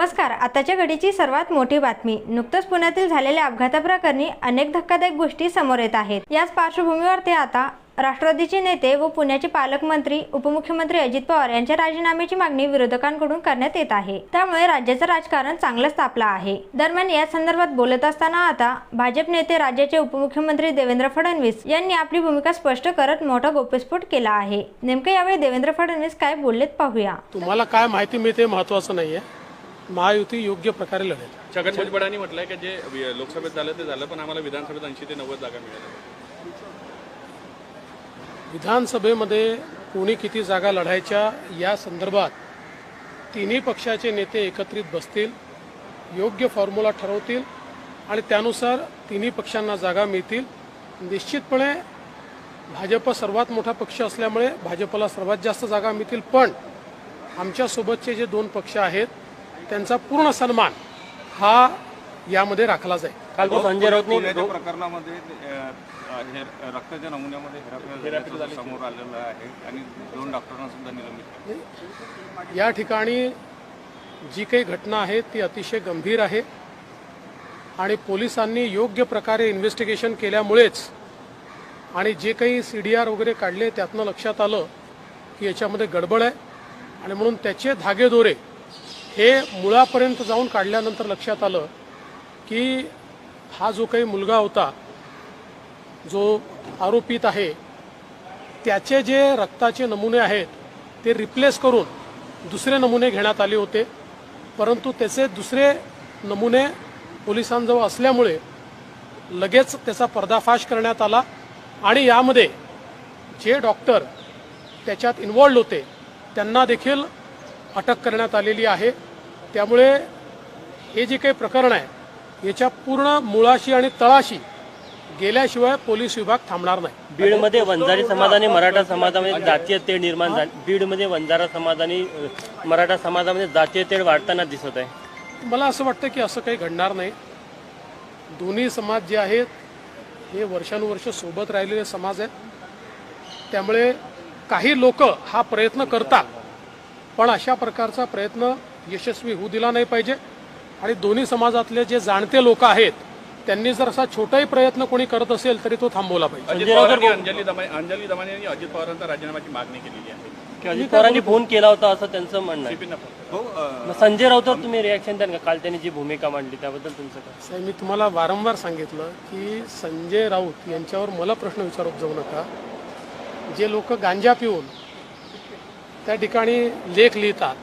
नमस्कार आताच्या घडीची सर्वात मोठी बातमी. नुकतंच पुण्यातील झालेल्या अपघाताप्रकरणी अनेक धक्कादायक गोष्टी समोर येत आहेत. याच पार्श्वभूमीवर ते आता राष्ट्रवादीचे नेते व पुण्याचे पालकमंत्री उपमुख्यमंत्री अजित पवार यांच्या राजीनाम्याची मागणी विरोधकांकडून करण्यात येत आहे. त्यामुळे राज्याचं राजकारण चांगलंच तापलं आहे. दरम्यान या संदर्भात बोलत असताना आता भाजप नेते राज्याचे उपमुख्यमंत्री देवेंद्र फडणवीस यांनी आपली भूमिका स्पष्ट करत मोठा गोप्यस्फोट केला आहे. नेमके यावेळी देवेंद्र फडणवीस काय बोललेत पाहूया. तुम्हाला काय माहिती मिळते महत्वाचं नाहीये. महायुती योग्य प्रकारे लढेल. छगन भुजबळांनी म्हटलंय की जे वि- लोकसभेत झालं ते झालं पण आम्हाला विधानसभेत ऐंशी ते नव्वद जागा मिळाल्या. विधानसभेमध्ये कोणी किती जागा लढायच्या या संदर्भात तिन्ही पक्षाचे नेते एकत्रित बसतील योग्य फॉर्म्युला ठरवतील आणि त्यानुसार तिन्ही पक्षांना जागा मिळतील. निश्चितपणे भाजप सर्वात मोठा पक्ष असल्यामुळे भाजपला सर्वात जास्त जागा मिळतील पण आमच्यासोबतचे जे दोन पक्ष आहेत त्यांचा पूर्ण सन्मान हा यामध्ये राखला जाईल काल तो संजय राऊतनी पुण्याच्या प्रकरणामध्ये अ, हे रक्ताच्या नमुन्यामध्ये हेराफेर झाल्याचं समोर आलेलं आहे आणि दोन डॉक्टरांना सुद्धा निलंबित केलं. या ठिकाणी जी काही घटना आहे ती अतिशय गंभीर आहे आणि पोलिसांनी योग्य प्रकारे इन्व्हेस्टिगेशन केल्यामुळेच आणि जे काही सी डी आर वगैरे काढले त्यातनं लक्षात आलं की याच्यामध्ये गडबड आहे आणि म्हणून त्याचे धागेदोरे हे मुळापर्यंत जाऊन काढल्यानंतर लक्षात आलं की हा जो काही मुलगा होता जो आरोपित आहे त्याचे जे रक्ताचे नमुने आहेत ते रिप्लेस करून दुसरे नमुने घेण्यात आले होते. परंतु त्याचे दुसरे नमुने पोलिसांजवळ असल्यामुळे लगेच त्याचा पर्दाफाश करण्यात आला आणि यामध्ये जे डॉक्टर त्याच्यात इन्वॉल्ड होते त्यांना देखील अटक करण्यात आलेली आहे. त्यामुळे हे जे काही प्रकरण आहे याच्या पूर्ण मुळाशी आणि तळाशी गेल्याशिवाय पोलीस विभाग थांबणार नाही. बीडमध्ये वंजारी समाज आणि मराठा समाजामध्ये जातीय तेढ निर्माण झाली. बीडमध्ये वंजारा समाज आणि मराठा समाजामध्ये जातीय तेढ वाढताना दिसत आहे. मला असं वाटतं की असं काही घडणार नाही. दोन्ही समाज जे आहेत हे वर्षानुवर्ष सोबत राहिलेले समाज आहेत. त्यामुळे काही लोक हा प्रयत्न करतात. पण अशा प्रकारचा प्रयत्न यशस्वी होऊ दिला नाही पाहिजे. आणि दोन्ही समाजातले जे जाणते लोक आहेत त्यांनी जर असा छोटाही प्रयत्न कोणी करत असेल तरी तो थांबवला पाहिजे. अंजली दमानी अंजली दमानी यांनी अजित पवारांचा राजीनाम्याची मागणी केलेली आहे. की अजित पवारांनी फोन केला होता असं त्यांचं म्हणणं आहे. हो संजय राऊतवर तुम्ही रिॲक्शन द्या ना काल त्यांनी जी भूमिका मांडली त्याबद्दल तुमचं काय? साहेब मी तुम्हाला वारंवार सांगितलं की संजय राऊत यांच्यावर मला प्रश्न विचारत जाऊ नका. जे लोक गांजा पिऊन त्या ठिकाणी लेख लिहितात.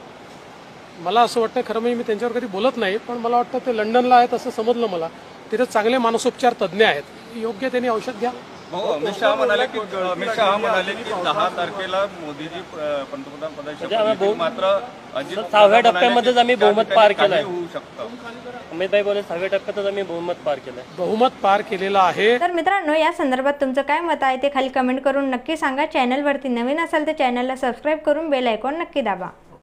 मला असं वाटतं खरं म्हणजे मी त्यांच्यावर कधी बोलत नाही पण मला वाटतं ते लंडनला आहेत असं समजलं मला. तिथे चांगले मानसोपचार तज्ज्ञ आहेत. योग्य त्यांनी औषध घ्या. अमित शहा म्हणाले की अमित शहा म्हणाले की दहा तारखेला मोदीजी पंतप्रधान पदाच्या आम्ही पलीकडे मात्र सहाव्या टप्प्यामध्येच आम्ही बहुमत पार केलंय. काहीही होऊ शकतं. अमितभाई बोले सहाव्या टप्प्यातच आम्ही बहुमत पार केलंय. बहुमत पार केलेलं आहे. तर मित्रांनो या संदर्भात तुमचं काय मत आहे ते खाली कमेंट करून नक्की सांगा. चॅनलवरती नवीन असाल तर चॅनलला सबस्क्राईब करून बेल आयकॉन नक्की दाबा.